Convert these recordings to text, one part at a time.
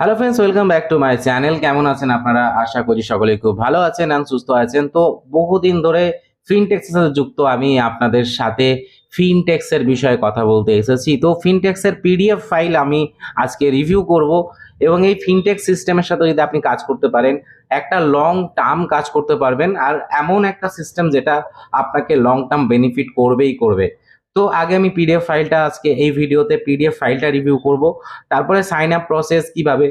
Hello friends welcome back to my channel কেমন আছেন আপনারা? আশা করি সকলেই খুব ভালো আছেন আর সুস্থ আছেন। তো বহুদিন ধরে ফিনটেক্সের সাথে যুক্ত আমি আপনাদের সাথে ফিনটেক্সের বিষয়ে কথা বলতে এসেছি। তো ফিনটেক্সের পিডিএফ ফাইল আমি আজকে রিভিউ করব এবং এই ফিনটেক্স সিস্টেমের সাথে যদি আপনি কাজ করতে পারেন, একটা লং টার্ম কাজ করতে পারবেন আর এমন একটা সিস্টেম যেটা আপনাকে লং টার্ম বেনিফিট করবেই করবে। তো আগে আমি পিডিএফ ফাইলটা আজকে এই ভিডিওতে পিডিএফ ফাইলটা রিভিউ করব। তারপরে সাইন আপ প্রসেস কীভাবে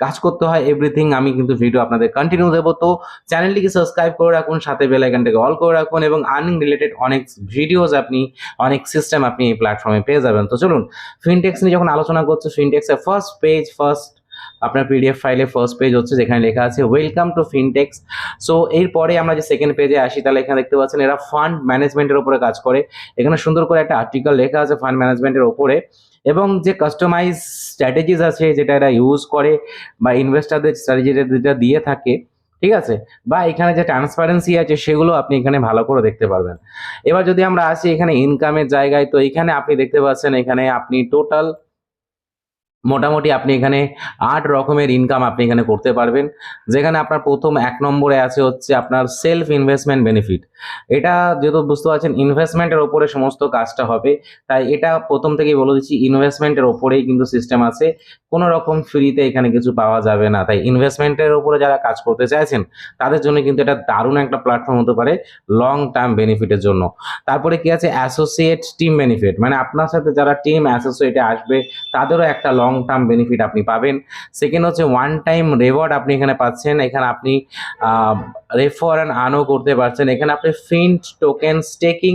কাজ করতে হয় এভরিথিং আমি কিন্তু ভিডিও আপনাদের কন্টিনিউ দেবো। তো চ্যানেলটিকে সাবস্ক্রাইব করে রাখুন, সাথে বেল আইকনটাকে অল করে রাখুন এবং আর্নিং রিলেটেড অনেক ভিডিওস আপনি, অনেক সিস্টেম আপনি এই প্ল্যাটফর্মে পেয়ে যাবেন। তো চলুন ফিনটেক্স নিয়ে যখন আলোচনা করছে ফিনটেক্সের ফার্স্ট পেজ ফার্স্ট আপনার পিডিএফ ফাইলে ফার্স্ট পেজ হচ্ছে, যেখানে লেখা আছে ওয়েলকাম টু ফিনটেক্স সো এরপরে আমরা যে সেকেন্ড পেজে আসি, তাহলে এখানে দেখতে পাচ্ছেন, এরা ফান্ড ম্যানেজমেন্টের উপরে কাজ করে। এখানে সুন্দর করে একটা আর্টিকেল লেখা আছে ফান্ড ম্যানেজমেন্টের উপরে। এবং যে কাস্টমাইজ স্ট্র্যাটেজিস আছে, যেটা এরা ইউজ করে, বা ইনভেস্টারদের স্ট্র্যাটেজি যেটা দিয়ে থাকে, ঠিক আছে? বা এখানে যে ট্রান্সপারেন্সি আছে, সেগুলো আপনি এখানে ভালো করে দেখতে পারবেন। এবার যদি আমরা আসি এখানে ইনকামের জায়গায়, তো এখানে আপনি দেখতে পাচ্ছেন, এখানে আপনি টোটাল মোটামুটি আপনি এখানে আট রকমের ইনকাম আপনি এখানে করতে পারবেন। যেখানে আপনার প্রথম এক নম্বরে আছে হচ্ছে আপনার সেলফ ইনভেস্টমেন্ট বেনিফিট এটা যেহেতু বুঝতে পারছেন ইনভেস্টমেন্টের ওপরে সমস্ত কাজটা হবে। তাই এটা প্রথম থেকেই বলে দিচ্ছি ইনভেস্টমেন্টের ওপরেই কিন্তু সিস্টেম আছে। কোনো রকম ফ্রিতে এখানে কিছু পাওয়া যাবে না। তাই ইনভেস্টমেন্টের ওপরে যারা কাজ করতে চাইছেন, তাদের জন্য কিন্তু এটা দারুণ একটা প্ল্যাটফর্ম হতে পারে লং টার্ম বেনিফিটের জন্য। তারপরে কি আছে? অ্যাসোসিয়েট টিম বেনিফিট মানে আপনার সাথে যারা টিম অ্যাসোসিয়েটে আসবে, তাদেরও একটা লং টার্ম বেনিফিট আপনি পাবেন। সেকেন্ড হচ্ছে ওয়ান টাইম রেওয়ার্ড আপনি এখানে পাচ্ছেন। এখানে আপনি রেফার অ্যান্ড আর্নও করতে পারছেন। এখানে আপনি Fint token staking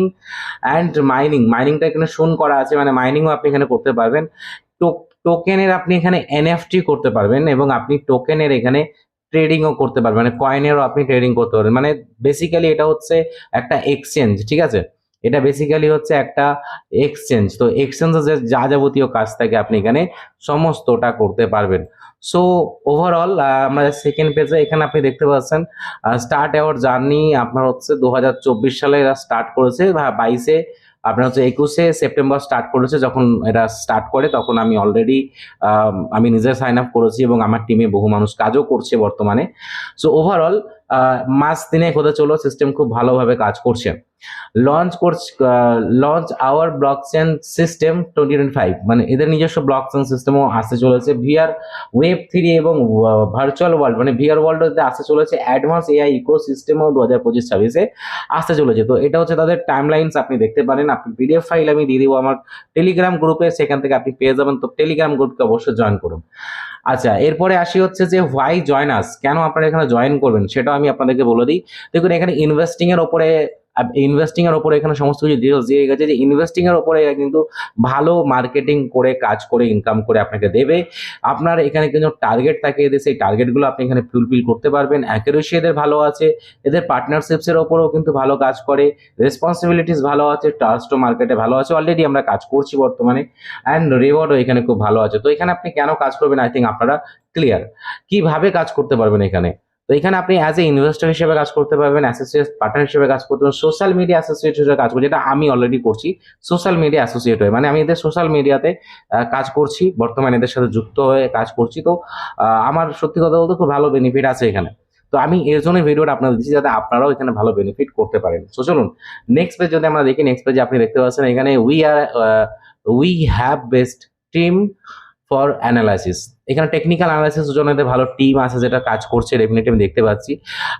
and mining মাইনিংটা এখানে শোন করা আছে মানে মাইনিংও আপনি এখানে করতে পারবেন। টোকেনের আপনি এখানে এনএফটি করতে পারবেন এবং আপনি টোকেনের এখানে ট্রেডিংও করতে পারবেন। মানে কয়েনেরও আপনি ট্রেডিং করতে পারবেন। মানে বেসিক্যালি এটা হচ্ছে একটা এক্সচেঞ্জ ঠিক আছে? এটা বেসিক্যালি হচ্ছে একটা এক্সচেঞ্জ তো এক্সচেঞ্জে যে যা যাবতীয় কাজ থাকে আপনি এখানে সমস্তটা করতে পারবেন। সো ওভারঅল আমরা সেকেন্ড পেজে এখানে আপনি দেখতে পাচ্ছেন স্টার্ট আওয়ার জার্নি আপনার হচ্ছে দু হাজার চব্বিশ সালে এরা স্টার্ট করেছে বাইশে, আপনার হচ্ছে একুশে সেপ্টেম্বর স্টার্ট করেছে, যখন এটা স্টার্ট করে, তখন আমি অলরেডি আমি নিজে সাইন আপ করেছি এবং আমার টিমে বহু মানুষ কাজও করছে বর্তমানে। সো ওভারঅল মাস দিনে হতে চলো সিস্টেম খুব ভালোভাবে কাজ করছে। লঞ্চ করছে launch our block chain system twenty twenty five মানে এদের নিজস্ব ব্লক চেন সিস্টেমও আসতে চলেছে। ভিআর ওয়েব থ্রি এবং ভার্চুয়াল ওয়ার্ল্ড মানে ভিআর ওয়ার্ল্ডতে আসতে চলেছে। অ্যাডভান্স এআই ইকো সিস্টেমও দু হাজার পঁচিশ ছাব্বিশে আসতে চলেছে। তো এটা হচ্ছে তাদের টাইম লাইন্স আপনি দেখতে পারেন। আপনি পিডিএফ ফাইল আমি দিয়ে দেবো আমার টেলিগ্রাম গ্রুপে সেখান থেকে আপনি পেয়ে যাবেন। তো টেলিগ্রাম গ্রুপকে অবশ্যই জয়েন করুন। আচ্ছা এরপরে আসি হচ্ছে যে হোয়াই জয়েন আস কেন আপনারা এখানে জয়েন করবেন? সেটাও আমি আপনাদেরকে বলে দিই। দেখুন, এখানে ইনভেস্টিং এর ওপরে ইনভেস্টিং এর ওপরে এখানে সমস্ত কিছু ডিটেলস দিয়ে গেছে যে ইনভেস্টিং এর ওপরে এরা কিন্তু ভালো মার্কেটিং করে, কাজ করে ইনকাম করে আপনাকে দেবে। আপনার এখানে কিন্তু টার্গেট থাকে এদের, সেই টার্গেটগুলো আপনি এখানে ফুলফিল করতে পারবেন। অ্যাকুরেসি এদের ভালো আছে, এদের পার্টনারশিপসের ওপরেও কিন্তু ভালো কাজ করে রেসপন্সিবিলিটিস ভালো আছে ট্রাস্ট মার্কেটে ভালো আছে। অলরেডি আমরা কাজ করছি বর্তমানে অ্যান্ড রিওয়ার্ডও এখানে খুব ভালো আছে। তো এখানে আপনি কেন কাজ করবেন? আই থিঙ্ক আপনারা ক্লিয়ার কীভাবে কাজ করতে পারবেন এখানে? তো এখানে আপনি অ্যাজ এ ইনভেস্টর হিসেবে কাজ করতে পারবেন অ্যাসোসিয়েট পার্টনার হিসেবে কাজ করতে পারবেন সোশ্যাল মিডিয়া অ্যাসোসিয়েট হিসেবে কাজ করছি, যেটা আমি অলরেডি করছি সোশ্যাল মিডিয়া অ্যাসোসিয়েট হয়ে। মানে আমি এদের সোশ্যাল মিডিয়াতে কাজ করছি, বর্তমানে এদের সাথে যুক্ত হয়ে কাজ করছি। তো আমার সত্যি কথা বলতে খুব ভালো বেনিফিট আছে এখানে। তো আমি এর জন্য ভিডিওটা আপনাদের দিচ্ছি, যাতে আপনারাও এখানে ভালো বেনিফিট করতে পারেন। তো চলুন নেক্সট পেজ যদি আমরা দেখি নেক্সট পেজে আপনি দেখতে পাচ্ছেন, এখানে we are we have best team for analysis এখানে টেকনিক্যাল অ্যানালাইসিসের জন্য এদের ভালো টিম আছে যেটা কাজ করছে ডেফিনেটলি আমি দেখতে পাচ্ছি।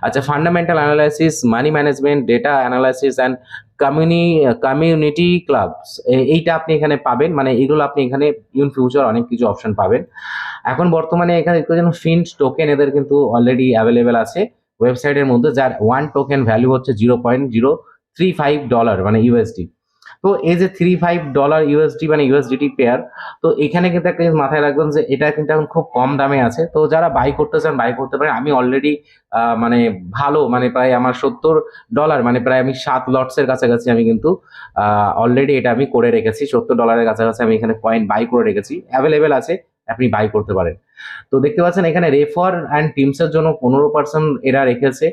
আচ্ছা fundamental analysis money management data analysis and community community clubs এইটা আপনি এখানে পাবেন। মানে এগুলো আপনি এখানে ইন ফিউচার অনেক কিছু অপশন পাবেন। এখন বর্তমানে এখানে যেন ফিন্ট টোকেন এদের কিন্তু অলরেডি অ্যাভেলেবেল আছে। ওয়েবসাইটের মধ্যে, যার ওয়ান টোকেন ভ্যালু হচ্ছে zero point zero three five dollar মানে ইউএসডি তো এই যে থ্রি ফাইভ ডলার ইউএসডি মানে ইউএসডিটি পেয়ার তো এখানে কিন্তু একটা জিনিস মাথায় রাখবেন যে এটা কিন্তু এখন খুব কম দামে আছে। তো যারা বাই করতে চান বাই করতে পারেন। আমি অলরেডি মানে ভালো মানে প্রায় আমার সত্তর ডলার মানে প্রায় আমি সাত লটসের কাছাকাছি আমি কিন্তু অলরেডি এটা আমি করে রেখেছি। সত্তর ডলারের কাছাকাছি আমি এখানে কয়েন বাই করে রেখেছি। অ্যাভেলেবেল আছে, আপনি বাই করতে পারেন। তো দেখতে পাচ্ছেন এখানে রেফার অ্যান্ড টিমসের জন্য পনেরো পার্সেন্ট এরা রেখেছে।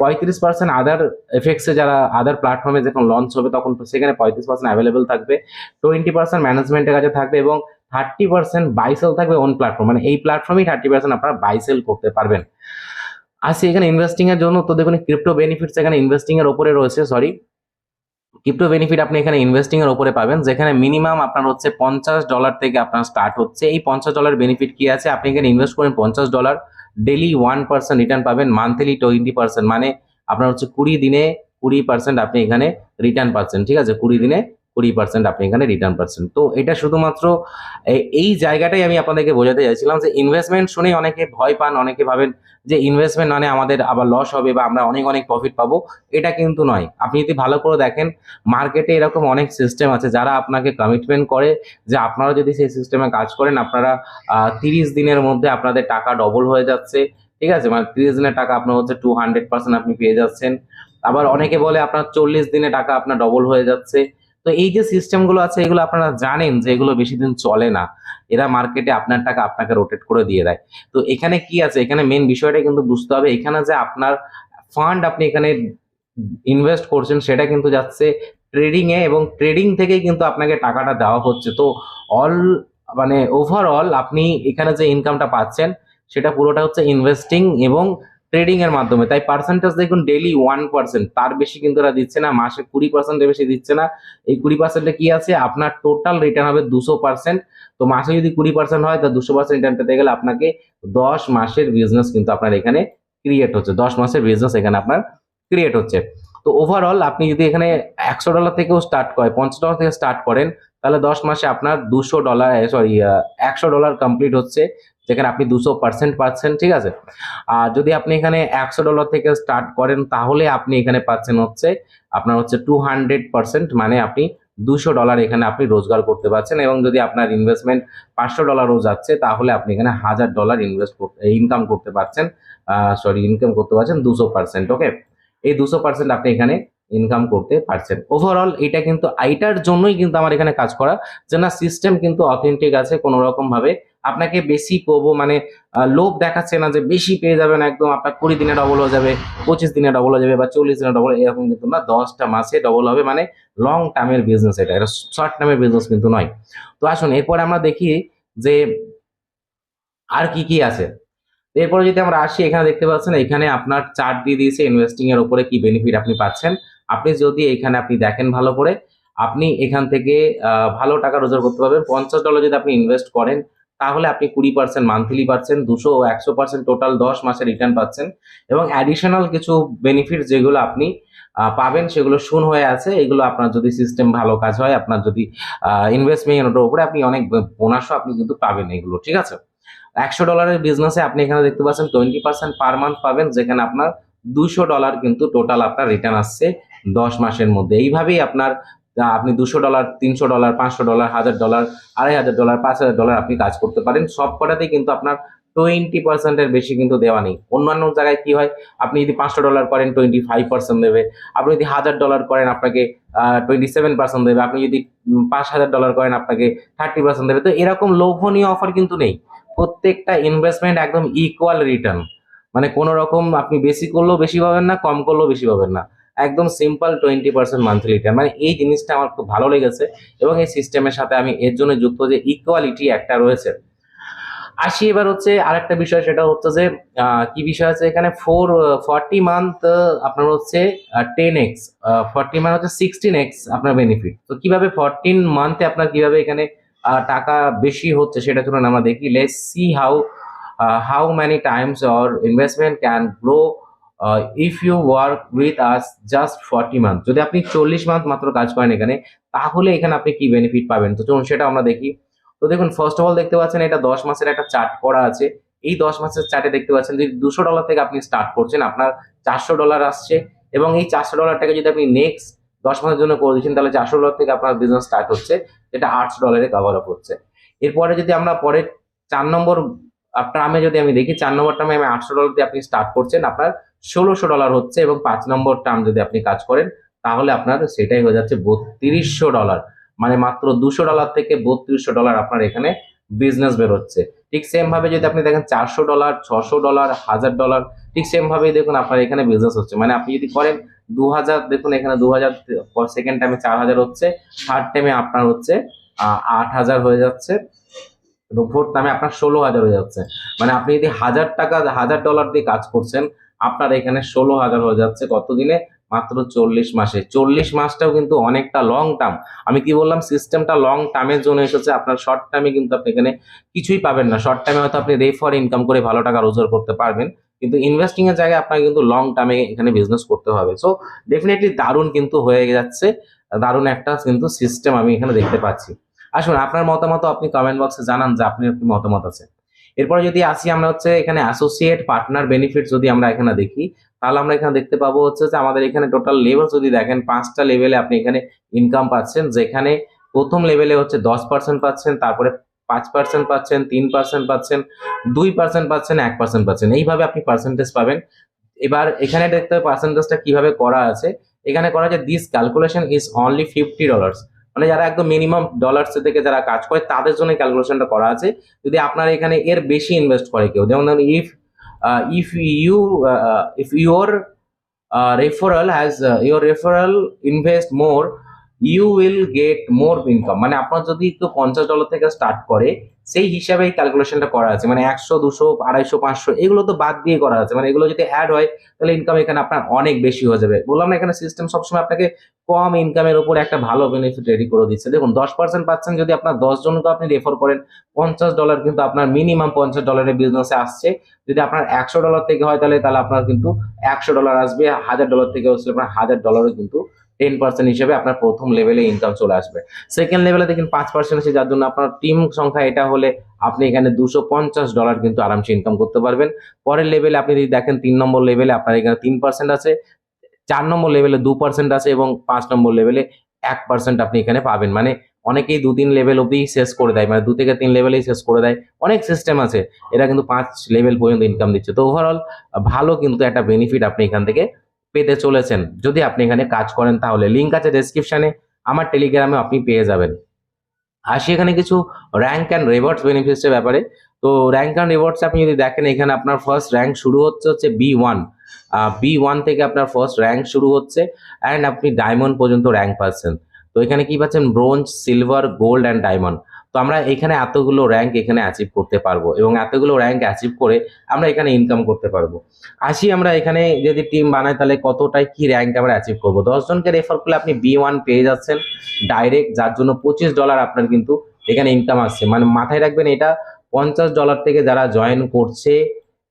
পঁয়ত্রিশ পার্সেন্ট আদার এফেক্টসে যারা আদার প্ল্যাটফর্মে যখন লঞ্চ হবে, তখন সেখানে পঁয়ত্রিশ পার্সেন্ট অ্যাভেলেবেল থাকবে। টোয়েন্টি পার্সেন্ট ম্যানেজমেন্টের কাছে থাকবে এবং থার্টি পার্সেন্ট বাই সেল থাকবে অন প্ল্যাটফর্ম মানে এই প্ল্যাটফর্মেই থার্টি পার্সেন্ট আপনারা বাই সেল করতে পারবেন। আসি এখানে ইনভেস্টিং এর জন্য, তো দেখুন ক্রিপ্টো বেনিফিটস এখানে ইনভেস্টিং এর উপরে রয়েছে সরি ক্রিপ্টো বেনিফিট আপনি এখানে ইনভেস্টিং এর উপরে পাবেন, যেখানে মিনিমাম আপনার হচ্ছে পঞ্চাশ ডলার থেকে আপনার স্টার্ট হচ্ছে। এই পঞ্চাশ ডলার বেনিফিট কি আছে? আপনি এখানে ইনভেস্ট করেন পঞ্চাশ dollar daily one percent return পাবেন মান্থলি টোয়েন্টি পার্সেন্ট মানে আপনার হচ্ছে কুড়ি দিনে কুড়ি পার্সেন্ট আপনি এখানে রিটার্ন পাচ্ছেন, ঠিক আছে? কুড়ি দিনে কুড়ি পার্সেন্ট আপনি এখানে রিটার্ন পাচ্ছেন। তো এটা শুধুমাত্র এই জায়গাটাই আমি আপনাদেরকে বোঝাতে চাইছিলাম যে ইনভেস্টমেন্ট শুনে অনেকে ভয় পান, অনেকে ভাবেন যে ইনভেস্টমেন্ট মানে আমাদের আবার লস হবে বা আমরা অনেক অনেক প্রফিট পাবো, এটা কিন্তু নয়। আপনি যদি ভালো করে দেখেন মার্কেটে এরকম অনেক সিস্টেম আছে যারা আপনাকে কমিটমেন্ট করে যে আপনারা যদি সেই সিস্টেমে কাজ করেন, আপনারা তিরিশ দিনের মধ্যে আপনাদের টাকা ডবল হয়ে যাচ্ছে। ঠিক আছে? মানে তিরিশ দিনের টাকা আপনার হচ্ছে টু হান্ড্রেড পার্সেন্ট আপনি পেয়ে যাচ্ছেন। আবার অনেকে বলে আপনার চল্লিশ দিনে টাকা আপনার ডবল হয়ে যাচ্ছে। তো এই যে সিস্টেমগুলো আছে, এগুলো আপনারা জানেন যে এগুলো বেশি দিন চলে না। এরা মার্কেটে আপনার টাকা আপনাকে রোটেট করে দিয়ে দেয়। তো এখানে কি আছে? এখানে মেন বিষয়টা কিন্তু বুঝতে হবে। এখানে যে আপনার ফান্ড আপনি এখানে ইনভেস্ট করছেন, সেটা কিন্তু যাচ্ছে ট্রেডিং এ এবং ট্রেডিং থেকেই কিন্তু আপনাকে টাকাটা দেওয়া হচ্ছে। তো অল মানে ওভারঅল আপনি এখানে যে ইনকামটা পাচ্ছেন, সেটা পুরোটা হচ্ছে ইনভেস্টিং এবং ট্রেডিং এর মাধ্যমে। তাই পার্সেন্টেজ দেখুন ডেলি ওয়ান পার্সেন্ট তার বেশি কিন্তু এরা দিচ্ছে না, মাসে কুড়ি পার্সেন্টের বেশি দিচ্ছে না। এই কুড়ি পার্সেন্টে কি আছে? আপনার টোটাল রিটার্ন হবে দুশো পার্সেন্ট তো মাসে যদি কুড়ি পার্সেন্ট হয়, তা দুশো পার্সেন্ট রিটার্ন পেতে গেলে আপনাকে দশ মাসের বিজনেস কিন্তু আপনার এখানে ক্রিয়েট হচ্ছে। দশ মাসের বিজনেস এখানে আপনার ক্রিয়েট হচ্ছে। তো ওভারঅল আপনি যদি এখানে একশো ডলার থেকেও স্টার্ট করেন, পঞ্চাশ ডলার থেকে স্টার্ট করেন, তাহলে দশ মাসে আপনার দুশো ডলার সরি একশো ডলার কমপ্লিট হচ্ছে। যেখানে আপনি দুশো পার্সেন্ট পাচ্ছেন, ঠিক আছে? আর যদি আপনি এখানে একশো ডলার থেকে স্টার্ট করেন, তাহলে আপনি এখানে পাচ্ছেন হচ্ছে আপনার হচ্ছে টু হান্ড্রেড পার্সেন্ট মানে আপনি দুশো ডলার এখানে আপনি রোজগার করতে পারছেন এবং যদি আপনার ইনভেস্টমেন্ট পাঁচশো ডলারও যাচ্ছে, তাহলে আপনি এখানে হাজার ডলার ইনভেস্ট করতে ইনকাম করতে পারছেন সরি ইনকাম করতে পারছেন দুশো পার্সেন্ট ওকে এই দুশো পার্সেন্ট আপনি এখানে ইনকাম করতে পারছেন। ওভারঅল এটা কিন্তু আইটার জন্যই কিন্তু আমার এখানে কাজ করা যে না সিস্টেম কিন্তু অথেন্টিক আছে কোনো রকম ভাবে আপনাকে বেশি করব মানে লোভ দেখাচ্ছে না যে বেশি পেয়ে যাবেন একদম, আপনার কুড়ি দিনে ডবল হয়ে যাবে, পঁচিশ দিনে ডবল হয়ে যাবে বা চল্লিশ দিনে ডবল এরকম কিন্তু না, দশটা মাসে ডবল হবে মানে লং টার্মের বিজনেস এটা এটা শর্ট টার্মের বিজনেস কিন্তু নয়। তো আসুন, এরপরে আমরা দেখি যে আর কি কি আছে। এরপরে যদি আমরা আসি, এখানে দেখতে পাচ্ছেন, এখানে আপনার চার্ট দিয়ে দিয়েছে ইনভেস্টিং এর উপরে কি বেনিফিট আপনি পাচ্ছেন। আপনি যদি এখানে আপনি দেখেন ভালো করে, আপনি এখান থেকে ভালো টাকা রোজগার করতে পারবেন, পঞ্চাশ ডলার যদি আপনি ইনভেস্ট করেন তাহলে আপনি কুড়ি পার্সেন্ট মান্থলি পাচ্ছেন, দুশো ও একশো পার্সেন্ট টোটাল দশ মাসে রিটার্ন পাচ্ছেন এবং অ্যাডিশনাল কিছু বেনিফিট যেগুলো আপনি পাবেন সেগুলো শুন হয়ে আছে। এগুলো আপনার যদি সিস্টেম ভালো কাজ হয়, আপনার যদি ইনভেস্টমেন্টের উপরে আপনি অনেক বোনাসও আপনি কিন্তু পাবেন এগুলো, ঠিক আছে? একশো ডলারের বিজনেসে আপনি এখানে দেখতে পাচ্ছেন টোয়েন্টি পার্সেন্ট পার মান্থ পাবেন, যেখানে আপনার দুশো ডলার কিন্তু টোটাল আপনার রিটার্ন আসছে দশ মাসের মধ্যে। এইভাবেই আপনার আপনি দুশো ডলার, তিনশো ডলার, পাঁচশো ডলার, হাজার ডলার, আড়াই হাজার ডলার, পাঁচ হাজার ডলার আপনি কাজ করতে পারেন। সব কটাতেই কিন্তু আপনার টোয়েন্টি পার্সেন্টের বেশি কিন্তু দেওয়া নেই। অন্যান্য জায়গায় কি হয়? আপনি যদি পাঁচশো ডলার করেন, টোয়েন্টি ফাইভ পার্সেন্ট দেবে। আপনি যদি হাজার ডলার করেন, আপনাকে টোয়েন্টি সেভেন পার্সেন্ট দেবে। আপনি যদি পাঁচ হাজার ডলার করেন, আপনাকে থার্টি পার্সেন্ট দেবে। তো এরকম লোভনীয় অফার কিন্তু নেই। প্রত্যেকটা ইনভেস্টমেন্ট একদম ইকুয়াল রিটার্ন মানে কোনো রকম আপনি বেশি করলেও বেশি পাবেন না, কম করলেও বেশি পাবেন না। একদম simple twenty percent monthly return মানে এই জিনিসটা আমার খুব ভালো লেগেছে এবং এই সিস্টেমের সাথে আমি এর জন্য যুক্ত যে ইকুয়ালিটি একটা রয়েছে। আসি এবার হচ্ছে আরেকটা বিষয়, সেটা হচ্ছে যে কি বিষয় আছে এখানে? ফোর ফর্টি মান্থ আপনার হচ্ছে টেন এক্স ফর্টি মান্থ হচ্ছে সিক্সটিন এক্স আপনার বেনিফিট তো কীভাবে ফরটিন মান্থে আপনার কীভাবে এখানে টাকা বেশি হচ্ছে সেটা চলুন আমরা দেখি। Let see how how many times or investment can grow if you work with us just forty month যদি আপনি চল্লিশ মান্থ মাত্র কাজ করেন এখানে, তাহলে এখানে আপনি কি বেনিফিট পাবেন? তো চলুন সেটা আমরা দেখি। তো দেখুন ফার্স্ট অফ অল দেখতে পাচ্ছেন, এটা দশ মাসের একটা চার্ট করা আছে। এই দশ মাসের চার্টে দেখতে পাচ্ছেন, যদি দুশো ডলার থেকে আপনি স্টার্ট করছেন, আপনার চারশো ডলার আসছে এবং এই চারশো ডলারটাকে যদি আপনি নেক্সট দশ মাসের জন্য করে দিচ্ছেন, তাহলে চারশো ডলার থেকে আপনার বিজনেস স্টার্ট হচ্ছে, যেটা আটশো ডলারে কভার আপ হচ্ছে। এরপরে যদি আমরা পরে চার নম্বর টার্মে যদি আমি দেখি, চার নম্বর টার্মে আমি আটশো ডলার দিয়ে আপনি স্টার্ট করছেন, আপনার ষোলোশো ডলার হচ্ছে এবং পাঁচ নম্বর টার্ম যদি আপনি কাজ করেন, তাহলে আপনার সেটাই হয়ে যাচ্ছে বত্রিশশো ডলার মানে মাত্র দুশো ডলার থেকে বত্রিশশো ডলার আপনার এখানে বিজনেস বেরোচ্ছে। ঠিক সেম ভাবে যদি আপনি দেখেন চারশো ডলার ছশো ডলার হাজার ডলার ঠিক সেম ভাবেই দেখুন আপনার এখানে বিজনেস হচ্ছে। মানে আপনি যদি করেন দু হাজার দেখুন এখানে দু হাজার সেকেন্ড টাইমে চার হাজার হচ্ছে থার্ড টাইমে আপনার হচ্ছে আট হাজার হয়ে যাচ্ছে এবং ফোর্থ টার্মে আপনার ষোলো হাজার হয়ে যাচ্ছে। মানে আপনি যদি হাজার টাকা, হাজার ডলার দিয়ে কাজ করছেন আপনার এখানে ষোলো হাজার হয়ে যাচ্ছে কতদিনে? মাত্র চল্লিশ মাসে। চল্লিশ মাসটাও কিন্তু অনেকটা লং টার্ম আমি কি বললাম? সিস্টেমটা লং টার্মের জন্য এসেছে। আপনার শর্ট টার্মে কিন্তু আপনি এখানে কিছুই পাবেন না। শর্ট টার্মে হয়তো আপনি রেফার ইনকাম করে ভালো টাকা রোজগার করতে পারবেন। কিন্তু ইনভেস্টিং এর জায়গায় আপনাকে কিন্তু লং টার্মে এখানে বিজনেস করতে হবে। সো ডেফিনেটলি দারুণ কিন্তু হয়ে যাচ্ছে। দারুণ একটা কিন্তু সিস্টেম আমি এখানে দেখতে পাচ্ছি। আসুন, আপনার মতামত আপনি কমেন্ট বক্সে জানান যে আপনার কি মতামত আছে। এরপরে যদি আসি আমরা হচ্ছে এখানে অ্যাসোসিয়েট পার্টনার বেনিফিট যদি আমরা এখানে দেখি, তাহলে আমরা এখানে দেখতে পাবো হচ্ছে যে আমাদের এখানে টোটাল লেভেল যদি দেখেন, পাঁচটা লেভেলে আপনি এখানে ইনকাম পাচ্ছেন, যেখানে প্রথম লেভেলে হচ্ছে দশ পার্সেন্ট পাচ্ছেন, তারপরে পাঁচ পার্সেন্ট পাচ্ছেন, তিন পার্সেন্ট পাচ্ছেন, দুই পার্সেন্ট পাচ্ছেন, এক পার্সেন্ট পাচ্ছেন। এইভাবে আপনি পার্সেন্টেজ পাবেন। এবার এখানে দেখতে হবে পার্সেন্টেজটা কীভাবে করা আছে। এখানে করা আছে this calculation is only fifty dollars মানে যারা একদম মিনিমাম ডলার্স থেকে যারা কাজ করে, তাদের জন্য ক্যালকুলেশনটা করা আছে। যদি আপনারা এখানে এর বেশি ইনভেস্ট করে কেউ, যেমন ধরুন if if you if your referral has your referral invest more you will get more income মানে আপনার যদি একটু পঞ্চাশ ডলার থেকে স্টার্ট করে সেই হিসাবে এই ক্যালকুলেশনটা করা আছে। মানে একশো, দুশো, আড়াইশো, পাঁচশো, এগুলো তো বাদ দিয়ে করা আছে। মানে এগুলো যদি অ্যাড হয়, তাহলে ইনকাম এখানে আপনার অনেক বেশি হয়ে যাবে। বললাম না এখানে সিস্টেম সবসময় আপনাকে কম ইনকামের উপর একটা ভালো বেনিফিট রেডি করে দিচ্ছে। দেখুন, দশ পার্সেন্ট পাচ্ছেন যদি আপনার দশ জনকে আপনি রেফার করেন, পঞ্চাশ ডলার কিন্তু আপনার মিনিমাম পঞ্চাশ ডলারের বিজনেসে আসছে। যদি আপনার একশো ডলার থেকে হয়, তাহলে তাহলে আপনার কিন্তু একশো ডলার আসবে, হাজার ডলার থেকে আসলে আপনার হাজার ডলারও কিন্তু টেন পার্সেন্ট হিসেবে আপনার প্রথম লেভেলে ইনকাম চলে আসবে। সেকেন্ড লেভেলে দেখেন পাঁচ পার্সেন্ট আছে যার জন্য আপনার টিম সংখ্যা এটা হলে আপনি এখানে দুশো পঞ্চাশ ডলার কিন্তু আরামসে ইনকাম করতে পারবেন। পরের লেভেলে আপনি যদি দেখেন তিন নম্বর লেভেলে আপনার এখানে তিন পার্সেন্ট আছে, চার নম্বর লেভেলে দু পার্সেন্ট আছে এবং পাঁচ নম্বর লেভেলে এক পার্সেন্ট আপনি এখানে পাবেন। মানে অনেকেই দু তিন লেভেল অবধি শেষ করে দেয় মানে দু থেকে তিন লেভেলেই শেষ করে দেয়। অনেক সিস্টেম আছে, এরা কিন্তু পাঁচ লেভেল পর্যন্ত ইনকাম দিচ্ছে। তো ওভারঅল ভালো কিন্তু একটা বেনিফিট আপনি এখান থেকে পেতে চলেছেন। যদি আপনি এখানে কাজ করেন তাহলে লিঙ্ক আছে ডেসক্রিপশনে আমার টেলিগ্রামে আপনি পেয়ে যাবেন। আসি এখানে কিছু র্যাঙ্ক অ্যান্ড রিওয়ার্ডস বেনিফিটসের ব্যাপারে। তো র্যাঙ্ক অ্যান্ড রিওয়ার্ডস আপনি যদি দেখেন, এখানে আপনার ফার্স্ট র্যাঙ্ক শুরু হচ্ছে হচ্ছে বি ওয়ান বি ওয়ান থেকে আপনার ফার্স্ট র্যাঙ্ক শুরু হচ্ছে অ্যান্ড আপনি ডায়মন্ড পর্যন্ত র্যাঙ্ক পাচ্ছেন। তো এখানে কি পাচ্ছেন? Bronze silver gold and diamond তো আমরা এখানে এতগুলো র্যাঙ্ক এখানে অ্যাচিভ করতে পারব এবং এতগুলো র্যাঙ্ক অ্যাচিভ করে আমরা এখানে ইনকাম করতে পারব। আসি আমরা এখানে যদি টিম বানাই তাহলে কতটাই কি র্যাঙ্ক আমরা অ্যাচিভ করব? দশজনকে রেফার করলে আপনি বি ওয়ান পেয়ে যাচ্ছেন ডাইরেক্ট যার জন্য পঁচিশ ডলার আপনার কিন্তু এখানে ইনকাম আসছে। মানে মাথায় রাখবেন এটা, পঞ্চাশ ডলার থেকে যারা জয়েন করছে,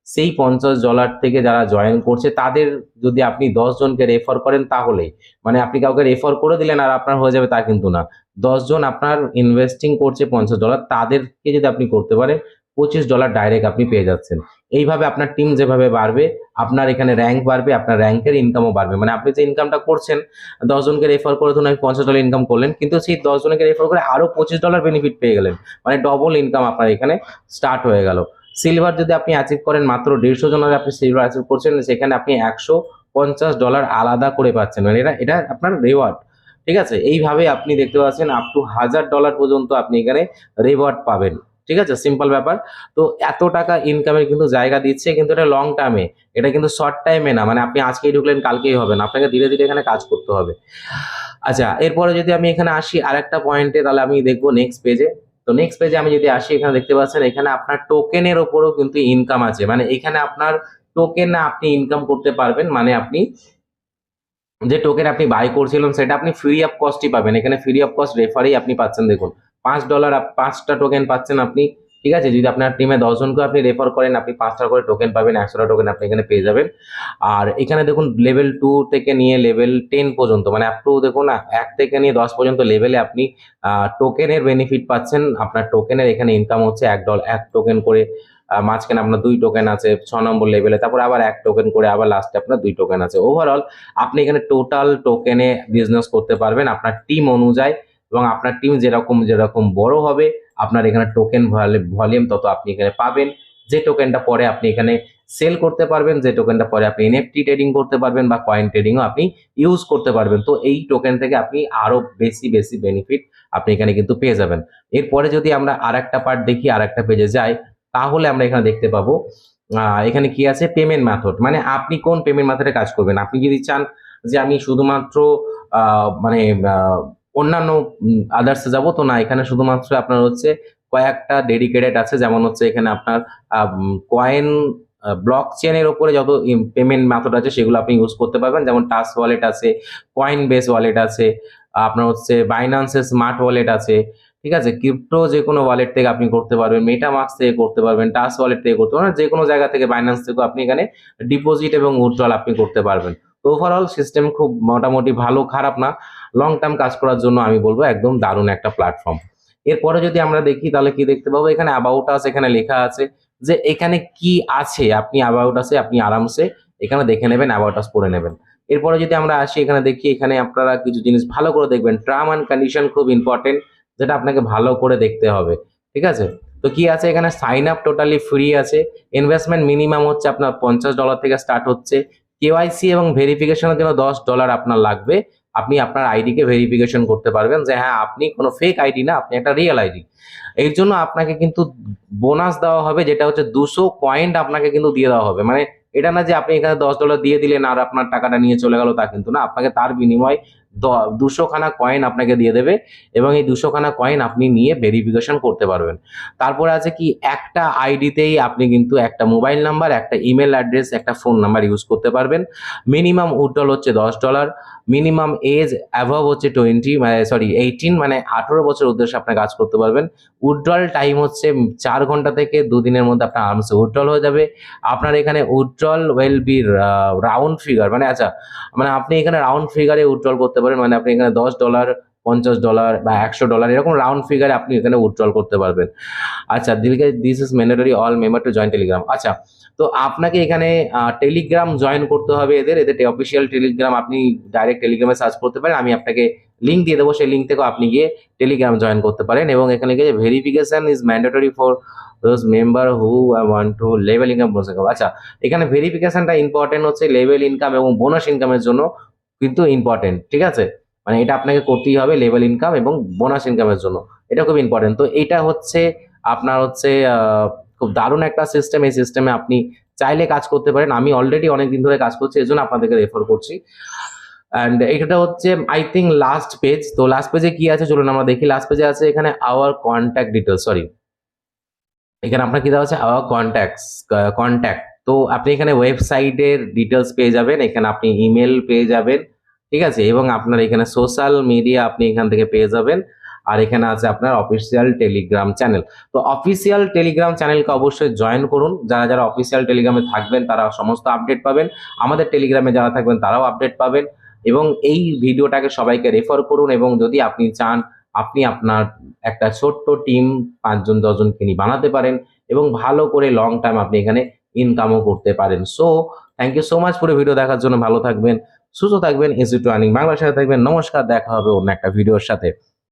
সেই পঞ্চাশ ডলার থেকে যারা জয়েন করছে, তাদের যদি আপনি জনকে রেফার করেন তাহলে মানে আপনি কাউকে রেফার করে দিলেন আর আপনার হয়ে যাবে তা কিন্তু না। দশজন আপনার ইনভেস্টিং করছে পঞ্চাশ ডলার তাদেরকে যদি আপনি করতে পারেন, পঁচিশ ডলার ডাইরেক্ট আপনি পেয়ে যাচ্ছেন। এইভাবে আপনার টিম যেভাবে বাড়বে, আপনার এখানে র্যাঙ্ক বাড়বে, আপনার র্যাঙ্কের ইনকামও বাড়বে। মানে আপনি যে ইনকামটা করছেন দশজনকে রেফার করে ধরুন পঞ্চাশ ডলার ইনকাম করলেন, কিন্তু সেই দশজনকে রেফার করে আরও পঁচিশ ডলার বেনিফিট পেয়ে গেলেন। মানে ডবল ইনকাম আপনার এখানে স্টার্ট হয়ে গেল। সিলভার যদি আপনি অ্যাচিভ করেন, মাত্র দেড়শো জনের আপনি সিলভার অ্যাচিভ করছেন, সেখানে আপনি একশো পঞ্চাশ ডলার আলাদা করে পাচ্ছেন। মানে এটা এটা আপনার রেওয়ার্ড ঠিক আছে? এইভাবে আপনি দেখতে পাচ্ছেন আপ টু হাজার ডলার পর্যন্ত আপনি এখানে রিওয়ার্ড পাবেন। ঠিক আছে? সিম্পল ব্যাপার। তো এত টাকা ইনকামের কিন্তু জায়গা দিচ্ছে, কিন্তু এটা লং টার্মে এটা কিন্তু শর্ট টাইমে না। মানে আপনি আজকেই ঢুকলেন কালকেই হবে না আপনাকে ধীরে ধীরে এখানে কাজ করতে হবে। আচ্ছা এরপরে যদি আমি এখানে আসি আর একটা পয়েন্টে তাহলে আমি দেখব নেক্সট পেজে তো নেক্সট পেজে আমি যদি আসি, এখানে দেখতে পাচ্ছেন এখানে আপনার টোকেনের ওপরও কিন্তু ইনকাম আছে। মানে এখানে আপনার টোকেন আপনি ইনকাম করতে পারবেন। মানে আপনি যে টোকেন আপনি বাই করছিলেন, সেটা আপনি ফ্রি অফ কস্টই পাবেন। এখানে ফ্রি অফ কস্ট রেফারেই আপনি পাচ্ছেন, দেখুন। পাঁচ ডলার পাঁচটা টোকেন পাচ্ছেন আপনি, ঠিক আছে? যদি আপনার টিমে দশজনকে আপনি রেফার করেন, আপনি পাঁচটা করে টোকেন পাবেন, একশোটা টোকেন আপনি এখানে পেয়ে যাবেন। আর এখানে দেখুন লেভেল টু থেকে নিয়ে লেভেল টেন পর্যন্ত মানে আপ টু দেখুন, এক থেকে নিয়ে দশ পর্যন্ত লেভেলে আপনি টোকেনের বেনিফিট পাচ্ছেন। আপনার টোকেনের এখানে ইনকাম হচ্ছে এক ডল এক টোকেন করে মাঝখানে আপনার দুই টোকেন আছে, ছ নম্বর লেভেলে তারপর আবার এক টোকেন করে আবার লাস্টে আপনার দুই টোকেন আছে। ওভারঅল আপনি এখানে টোটাল টোকেনে বিজনেস করতে পারবেন আপনার টিম অনুযায়ী এবং আপনার টিম যেরকম যেরকম বড় হবে, আপনার এখানে টোকেন ভলিউম তত আপনি এখানে পাবেন। যে টোকেনটা পরে আপনি এখানে সেল করতে পারবেন, যে টোকেনটা পরে আপনি এনএফটি ট্রেডিং করতে পারবেন বা কয়েন ট্রেডিংও আপনি ইউজ করতে পারবেন। তো এই টোকেন থেকে আপনি আরও বেশি বেশি বেনিফিট আপনি এখানে কিন্তু পেয়ে যাবেন। এরপরে যদি আমরা আর একটা পার্ট দেখি আর একটা পেজে যাই তাহলে আমরা এখানে দেখতে পাবো এখানে কি আছে? পেমেন্ট মেথড মানে আপনি কোন পেমেন্ট মেথডে কাজ করবেন? আপনি যদি চান যে আমি শুধুমাত্র মানে অন্যান্য আদার্সে যাব, তো না, এখানে শুধুমাত্র আপনার হচ্ছে কয়েকটা ডেডিকেটেড আছে, যেমন হচ্ছে এখানে আপনার কয়েন ব্লক চেনের ওপরে যত পেমেন্ট মেথড আছে, সেগুলো আপনি ইউজ করতে পারবেন, যেমন টাস ওয়ালেট আছে কয়েন বেস ওয়ালেট আছে, আপনার হচ্ছে বাইন্যান্সের স্মার্ট ওয়ালেট আছে ঠিক আছে? ক্রিপ্টো যে কোনো ওয়ালেট থেকে আপনি করতে পারবেন মেটামাক্স থেকে করতে পারবেন টাস ওয়ালেট থেকে করতে পারবেন যে কোনো জায়গা থেকে বাইন্যান্স থেকে আপনি এখানে ডিপোজিট এবং উইথড্রল আপনি করতে পারবেন। তো ওভারঅল সিস্টেম খুব মোটামুটি ভালো, খারাপ না। লং টার্ম কাজ করার জন্য আমি বলব একদম দারুণ একটা প্ল্যাটফর্ম এরপরে যদি আমরা দেখি তাহলে কি দেখতে পাবো? এখানে অ্যাবাউট আস এখানে লেখা আছে যে এখানে কি আছে? আপনি অ্যাবাউট আছে আপনি আরামসে এখানে দেখে নেবেন অ্যাবাউট আস পড়ে নেবেন। এরপরে যদি আমরা আসি এখানে দেখি, এখানে আপনারা কিছু জিনিস ভালো করে দেখবেন। টার্ম অ্যান্ড কন্ডিশন খুব ইম্পর্টেন্ট যেটা আপনাকে ভালো করে দেখতে হবে, ঠিক আছে? তো কি আছে? এখানে সাইন আপ টোটালি ফ্রি আছে। ইনভেস্টমেন্ট মিনিমাম হচ্ছে আপনার পঞ্চাশ ডলার থেকে স্টার্ট হচ্ছে। কেওয়াইসি এবং ভেরিফিকেশনের জন্য দশ ডলার আপনার লাগবে। আপনি আপনার আইডিকে ভেরিফিকেশন করতে পারবেন যে হ্যাঁ আপনি কোনো ফেক আইডি না, আপনি একটা রিয়েল আইডি এর জন্য আপনাকে কিন্তু বোনাস দেওয়া হবে, যেটা হচ্ছে দুশো পয়েন্ট আপনাকে কিন্তু দিয়ে দেওয়া হবে। মানে এটা না যে আপনি এখানে দশ ডলার দিয়ে দিলেন আর আপনার টাকাটা নিয়ে চলে গেল তা কিন্তু না। আপনাকে তার বিনিময় দুশো খানা কয়েন আপনাকে দিয়ে দেবে এবং এই দুশো খানা কয়েন আপনি নিয়ে ভেরিফিকেশন করতে পারবেন। তারপরে আছে কি, একটা আইডিতেই আপনি কিন্তু একটা মোবাইল নাম্বার একটা ইমেল অ্যাড্রেস একটা ফোন নাম্বার ইউজ করতে পারবেন। মিনিমাম উইথড্রল হচ্ছে দশ ডলার মিনিমাম এজ অ্যাভাব হচ্ছে টোয়েন্টি মানে সরি এইটিন মানে আঠেরো বছর উদ্দেশ্যে আপনি কাজ করতে পারবেন। উইথড্রল টাইম হচ্ছে চার ঘণ্টা থেকে দুদিনের মধ্যে আপনার আরামসে উইথড্রল হয়ে যাবে। আপনার এখানে withdrawal will be round figure মানে আচ্ছা মানে আপনি এখানে রাউন্ড ফিগারে উইথড্রল করতে পারেন মানে আপনি এখানে দশ ডলার পঞ্চাশ ডলার বা একশো ডলার এরকম রাউন্ড ফিগারে আপনি এখানে উইথড্রল করতে পারবেন। আচ্ছা দিলকে this is mandatory all member to join Telegram আচ্ছা তো আপনাকে এখানে টেলিগ্রাম জয়েন করতে হবে এদের। এদের অফিসিয়াল টেলিগ্রাম আপনি ডাইরেক্ট টেলিগ্রামে সার্চ করতে পারেন। আমি আপনাকে লিঙ্ক দিয়ে দেবো। সেই লিঙ্ক থেকেও আপনি গিয়ে টেলিগ্রাম জয়েন করতে পারেন এবং এখানে গিয়ে verification is mandatory for those member who want to level income bonus আচ্ছা এখানে ভেরিফিকেশনটা ইম্পর্টেন্ট হচ্ছে। লেভেল ইনকাম এবং বোনাস ইনকামের জন্য কিন্তু ইম্পর্টেন্ট ঠিক আছে? মানে এটা আপনাকে করতেই হবে লেভেল ইনকাম এবং বোনাস ইনকামের জন্য। এটা খুব ইম্পর্টেন্ট তো এটা হচ্ছে আপনার হচ্ছে খুব দারুণ একটা সিস্টেম এই সিস্টেমে আপনি চাইলে কাজ করতে পারেন। আমি অলরেডি অনেক দিন ধরে কাজ করছি এই জন্য আপনাদেরকে রেফার করছি। অ্যান্ড এটা হচ্ছে আই থিঙ্ক লাস্ট পেজ তো লাস্ট পেজে কি আছে? চলুন আমরা দেখি। লাস্ট পেজে আছে এখানে আওয়ার কন্ট্যাক্ট ডিটেলস সরি এখানে আপনার কি দেওয়া আছে? আওয়ার কন্ট্যাক্টস কন্ট্যাক্ট তো আপনি এখানে ওয়েবসাইটের ডিটেলস পেয়ে যাবেন। এখানে আপনি ইমেল পেয়ে যাবেন। ঠিক আছে? এবং আপনার এখানে সোশ্যাল মিডিয়া আপনি এখান থেকে পেয়ে যাবেন। আর এখানে আছে আপনার অফিসিয়াল টেলিগ্রাম চ্যানেল তো অফিসিয়াল টেলিগ্রাম চ্যানেলকে অবশ্যই জয়েন করুন। যারা যারা অফিসিয়াল টেলিগ্রামে থাকবেন, তারা সমস্ত আপডেট পাবেন। আমাদের টেলিগ্রামে যারা থাকবেন, তারাও আপডেট পাবেন। এবং এই ভিডিওটাকে সবাইকে রেফার করুন এবং যদি আপনি চান, আপনি আপনার একটা ছোট্ট টিম পাঁচজন, দশজনকে নিয়ে বানাতে পারেন এবং ভালো করে লং টাইম আপনি এখানে ইনকামও করতে পারেন। So thank you so much পুরো ভিডিও দেখার জন্য। ভালো থাকবেন। সুস্থ থাকবেন ইনস্টিটিউট আর্নিং বাংলার সাথে থাকবেন। নমস্কার দেখা হবে অন্য একটা ভিডিওর সাথে।